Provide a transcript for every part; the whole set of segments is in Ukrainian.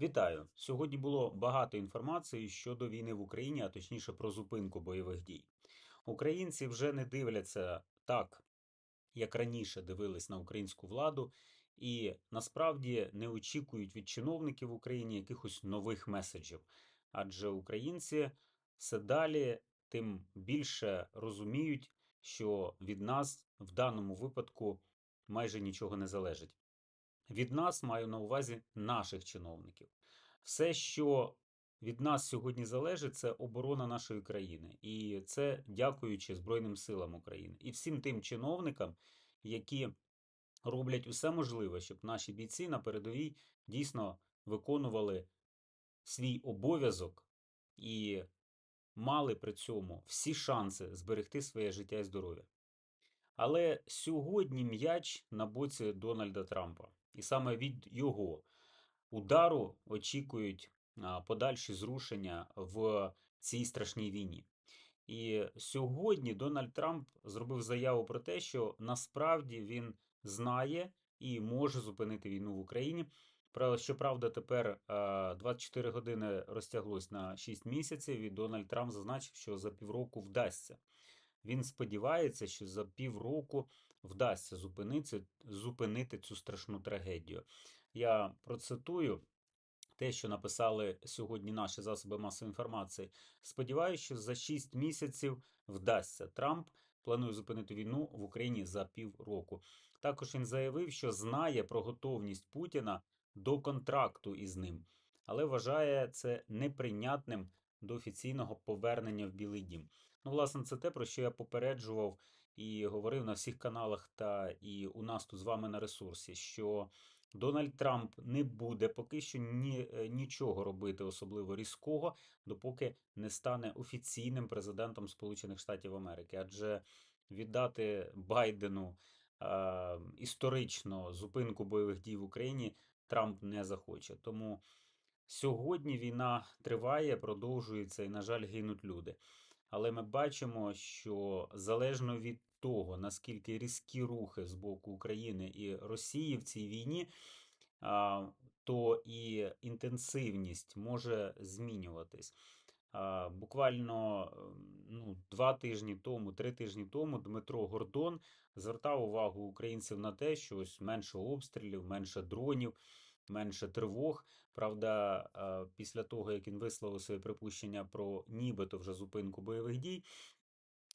Вітаю! Сьогодні було багато інформації щодо війни в Україні, а точніше про зупинку бойових дій. Українці вже не дивляться так, як раніше дивились на українську владу, і насправді не очікують від чиновників в Україні якихось нових меседжів. Адже українці все далі тим більше розуміють, що від нас в даному випадку майже нічого не залежить. Від нас маю на увазі наших чиновників. Все, що від нас сьогодні залежить, це оборона нашої країни. І це дякуючи Збройним силам України і всім тим чиновникам, які роблять усе можливе, щоб наші бійці на передовій дійсно виконували свій обов'язок і мали при цьому всі шанси зберегти своє життя і здоров'я. Але сьогодні м'яч на боці Дональда Трампа. І саме від його удару очікують подальші зрушення в цій страшній війні. І сьогодні Дональд Трамп зробив заяву про те, що насправді він знає і може зупинити війну в Україні. Щоправда, тепер 24 години розтяглось на 6 місяців, і Дональд Трамп зазначив, що за півроку вдасться. Він сподівається, що за півроку вдасться зупинити, зупинити цю страшну трагедію. Я процитую те, що написали сьогодні наші засоби масової інформації. Сподіваюся, що за 6 місяців вдасться. Трамп планує зупинити війну в Україні за півроку. Також він заявив, що знає про готовність Путіна до контракту із ним, але вважає це неприйнятним до офіційного повернення в Білий Дім. Ну, власне, це те, про що я попереджував і говорив на всіх каналах, та і у нас тут з вами на ресурсі, що Дональд Трамп не буде поки що ні, е, нічого робити, особливо різкого, допоки не стане офіційним президентом Сполучених Штатів Америки. Адже віддати Байдену е, історично зупинку бойових дій в Україні Трамп не захоче. Тому сьогодні війна триває, продовжується і, на жаль, гинуть люди. Але ми бачимо, що залежно від того, наскільки різкі рухи з боку України і Росії в цій війні, то і інтенсивність може змінюватись. Буквально ну, два тижні тому, три тижні тому Дмитро Гордон звертав увагу українців на те, що ось менше обстрілів, менше дронів, менше тривог. Правда, після того, як він висловив своє припущення про нібито вже зупинку бойових дій,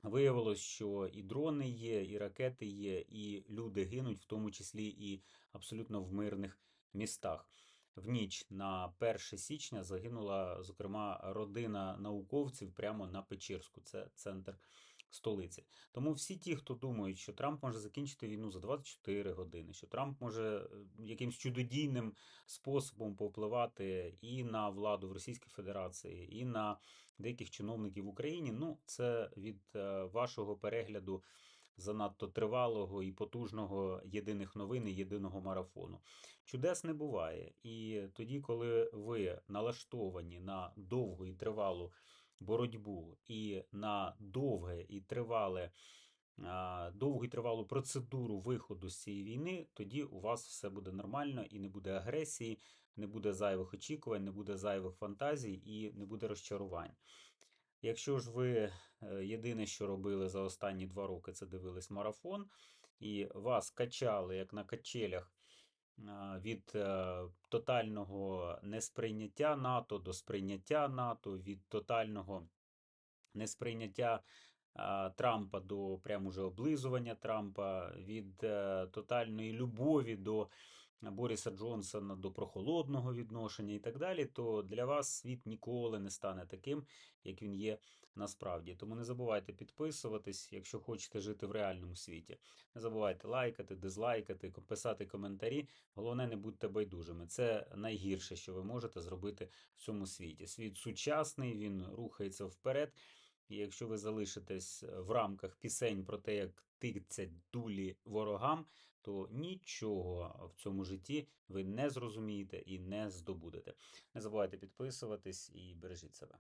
Виявилось, що і дрони є, і ракети є, і люди гинуть, в тому числі і абсолютно в мирних містах. В ніч на 1 січня загинула, зокрема, родина науковців прямо на Печерську, це центр столиці. Тому всі ті, хто думають, що Трамп може закінчити війну за 24 години, що Трамп може е, якимсь чудодійним способом повпливати і на владу в Російській Федерації, і на деяких чиновників в Україні, ну це від е, вашого перегляду. Занадто тривалого і потужного єдиних новин і єдиного марафону. Чудес не буває. І тоді, коли ви налаштовані на довгу і тривалу боротьбу і на довге і тривале, довгу і тривалу процедуру виходу з цієї війни, тоді у вас все буде нормально і не буде агресії, не буде зайвих очікувань, не буде зайвих фантазій і не буде розчарувань. Якщо ж ви е, єдине, що робили за останні два роки, це дивились марафон, і вас качали як на качелях від е, тотального несприйняття НАТО до сприйняття НАТО, від тотального несприйняття Трампа до прямо уже облизування Трампа, від е, тотальної любові до Боріса Джонсона до прохолодного відношення і так далі, то для вас світ ніколи не стане таким, як він є насправді. Тому не забувайте підписуватись, якщо хочете жити в реальному світі. Не забувайте лайкати, дизлайкати, писати коментарі. Головне, не будьте байдужими. Це найгірше, що ви можете зробити в цьому світі. Світ сучасний, він рухається вперед. Якщо ви залишитесь в рамках пісень про те, як тицять дулі ворогам, то нічого в цьому житті ви не зрозумієте і не здобудете. Не забувайте підписуватись і бережіть себе.